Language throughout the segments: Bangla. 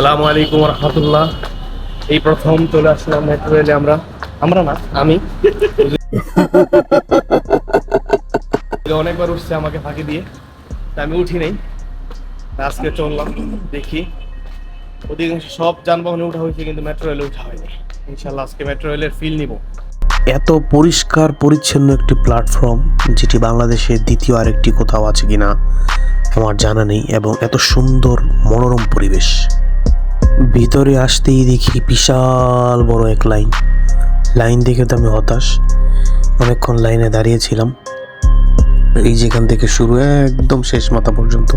সালামু আলাইকুম রহমতুল্লাহ এই প্রথম চলে আসলাম মেট্রো রেলে আমরা। আমরা না, আমি। অনেকবার উঠছে আমাকে ফাঁকি দিয়ে। তা আমি উঠি নাই। আজকে চললাম, দেখি। অধিকাংশ সব যানবাহনে উঠা হয়েছে, কিন্তু মেট্রো রেলে উঠা হয়নি। ইনশাল্লাহ আজকে মেট্রো রেলের ফিল নিব। এত পরিষ্কার, পরিচ্ছন্ন একটি প্ল্যাটফর্ম যেটি বাংলাদেশের দ্বিতীয় আরেকটি কোথাও আছে কিনা, আমার জানা নেই, এবং এত সুন্দর, মনোরম পরিবেশ। ভিতরে আসতেই দেখি বিশাল বড় এক লাইন। লাইন দেখে তো আমি হতাশ। অনেকক্ষণ লাইনে দাঁড়িয়েছিলাম। এই যেখান থেকে শুরু একদম শেষ মাথা পর্যন্ত।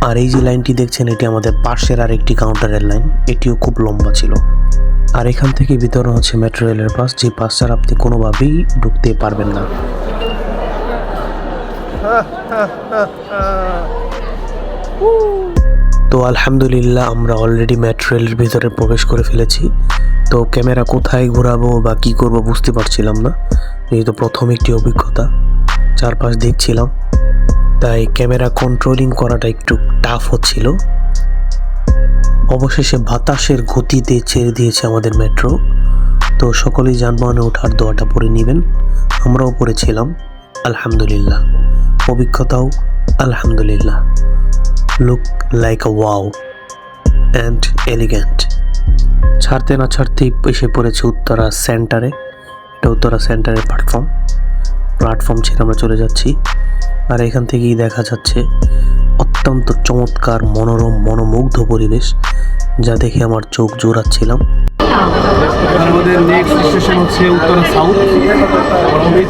আর এই যে লাইনটি দেখছেন এটি আমাদের পাশের আর একটি কাউন্টারের লাইন। এটিও খুব লম্বা ছিল। আর এখান থেকে ভিতরে হচ্ছে মেট্রো রেলের পাস যে পাস ছাড়া আপনি কোনোভাবেই ঢুকতে পারবেন না। তো আলহামদুলিল্লাহ, আমরা অলরেডি মেট্রো রেলের ভিতরে প্রবেশ করে ফেলেছি। তো ক্যামেরা কোথায় ঘোরাবো বা কি করব বুঝতে পারছিলাম না। যেহেতু প্রথম একটি অভিজ্ঞতা, চারপাশ দেখছিলাম। তাই ক্যামেরা কন্ট্রোলিং করাটা একটু টাফ হচ্ছিল। অবশেষে বাতাসের গতিতে ছেড়ে দিয়েছে আমাদের মেট্রো তো সকলেই যানবাহনে ওঠার দোয়াটা পরে নেবেন। আমরাও পড়েছিলাম, আলহামদুলিল্লাহ। অভিজ্ঞতাও আলহামদুলিল্লাহ। Look like a wow and elegant ছাড়তে না ছাড়তেই এসে পড়েছে উত্তরা সেন্টারে এটা উত্তরা সেন্টারের প্ল্যাটফর্ম প্ল্যাটফর্ম ছেড়ে আমরা চলে যাচ্ছি। আর এখান থেকেই দেখা যাচ্ছে অত্যন্ত চমৎকার মনোরম, মনোমুগ্ধ পরিবেশ, যা দেখে আমার চোখ জোড়াচ্ছিলাম। আমাদের নেক্সট স্টেশন হচ্ছে উত্তরা সাউথ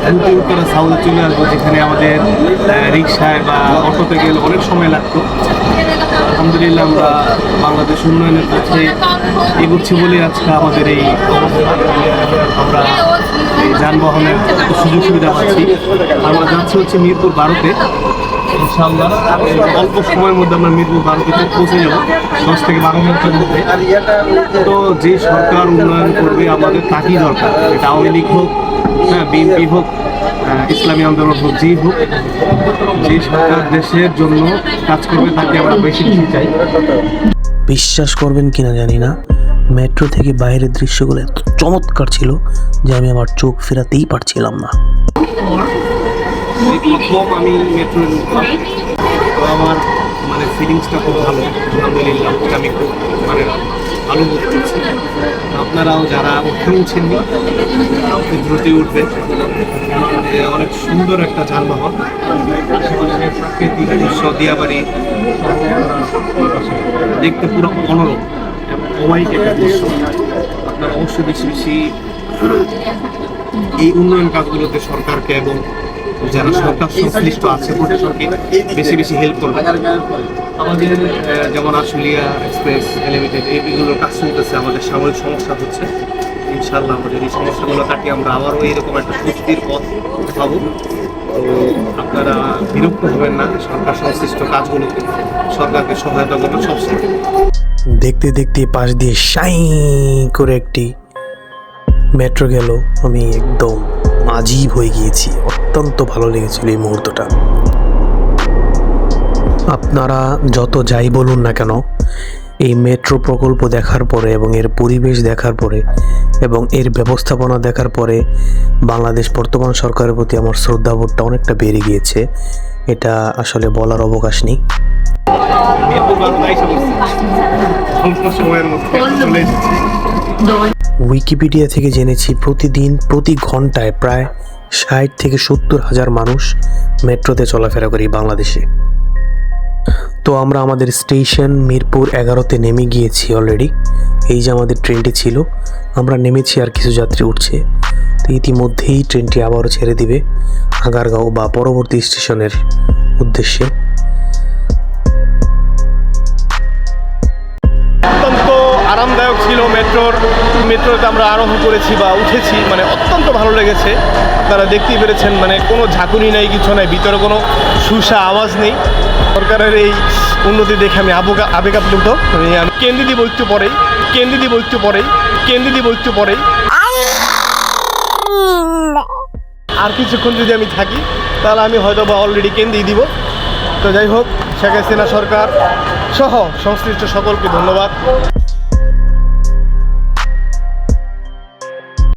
দ্রুত উত্তরা সাউথে চলে আসব, যেখানে আমাদের রিক্সায় বা অটোতে গেলে অনেক সময় লাগতো। আলহামদুলিল্লাহ আমরা বাংলাদেশ উন্নয়নের পথে এগোচ্ছি বলে আজকে আমাদের এই আমরা যানবাহনের সুযোগ সুবিধা পাচ্ছি। আমরা যাচ্ছি হচ্ছে মিরপুর বারোতে। ইনশাআল্লাহ। অল্প সময়ের মধ্যে আমরা মিরপুর বারোতে পৌঁছে যাব। দশ থেকে বারো মিনিটের মধ্যে। তো যে সরকার উন্নয়ন করবে আমাদের তাকেই দরকার। এটা আওয়ামী লীগ হোক হ্যাঁ বিএনপি হোক ইসলামী আন্দোলন হোক, যেই হোক, যে সরকার দেশের জন্য কাজ করবে তাকে আমরা বেশি বেশি চাই। বিশ্বাস করবেন কিনা জানি না। মেট্রো থেকে বাইরের দৃশ্যগুলো এত চমৎকার ছিল যে আমি আমার চোখ ফেরাতেই পারছিলাম না। প্রথম আমি মেট্রো তো আমার মানে ফিলিংসটা খুব ভালো। আলহামদুলিল্লাহ আমি খুব মানে ভালো বোধ করছি। আপনারাও যারা উঠে উঠছেননি খুব দ্রুতই উঠবে অনেক সুন্দর একটা যানবাহন। প্রাকৃতিক দৃশ্য, দিয়াবাড়ি। দেখতে পুরো মনোরম, এবং একটা দৃশ্য। আপনারা অবশ্যই বেশি বেশি এই উন্নয়ন কাজগুলোতে সরকারকে এবং যারা সরকার সংশ্লিষ্ট আছে, প্রশাসনকে বেশি বেশি হেল্প করবে। আমাদের যেমন আশুলিয়া এক্সপ্রেস লিমিটেড এইগুলোর কাজ চলতেছে, আমাদের সাময়িক সমস্যা হচ্ছে। ইনশাল্লাহ আমাদের এই সমস্যাগুলো কাটিয়ে আমরা আবারও এইরকম একটা স্বস্তির পথ পাবো তো আপনারা বিরক্ত হবেন না, সরকার সংশ্লিষ্ট কাজগুলোতে সরকারকে সহায়তা করবেন সবসময়। দেখতে দেখতে পাশ দিয়ে শাই করে একটি মেট্রো গেল, আমি একদম আজীব হয়ে গিয়েছি। অত্যন্ত ভালো লেগেছিল এই মুহূর্তটা। আপনারা যত যাই বলুন না কেন এই মেট্রো প্রকল্প দেখার পরে এবং এর পরিবেশ দেখার পরে এবং এর ব্যবস্থাপনা দেখার পরে বাংলাদেশ বর্তমান সরকারের প্রতি আমার শ্রদ্ধাবোধটা অনেকটা বেড়ে গিয়েছে। এটা আসলে বলার অবকাশ নেই। সময়ের মধ্যে উইকিপিডিয়া থেকে জেনেছি প্রতিদিন প্রতি ঘন্টায় প্রায় ষাট থেকে সত্তর হাজার মানুষ মেট্রোতে চলাফেরা করি বাংলাদেশে। তো আমরা আমাদের স্টেশন মিরপুর এগারোতে নেমে গিয়েছি অলরেডি। এই যে আমাদের ট্রেনটি ছিল, আমরা নেমেছি আর কিছু যাত্রী উঠছে। তো ইতিমধ্যেই ট্রেনটি আবারও ছেড়ে দিবে আগারগাঁও বা পরবর্তী স্টেশনের উদ্দেশ্যে। ছিল মেট্রোর, মেট্রোতে আমরা আরোহণ করেছি বা উঠেছি মানে অত্যন্ত ভালো লেগেছে। আপনারা দেখতেই পেরেছেন মানে কোনো ঝাঁকুনি নাই, কিছু নাই, ভিতরে কোনো সুসা আওয়াজ নেই। সরকারের এই উন্নতি দেখে আমি আবগা আবেগ আপ্লুত আমি আমি কেন্দ্রে দিব একটু পরেই কেন্দ্রে দিব পরেই কেন্দ্রে দিব পরেই। আর কিছুক্ষণ যদি আমি থাকি, তাহলে আমি হয়তো বা অলরেডি কেন্দ্রেই দিব তো যাই হোক, শেখ হাসিনা সরকার সহ সংশ্লিষ্ট সকলকে ধন্যবাদ।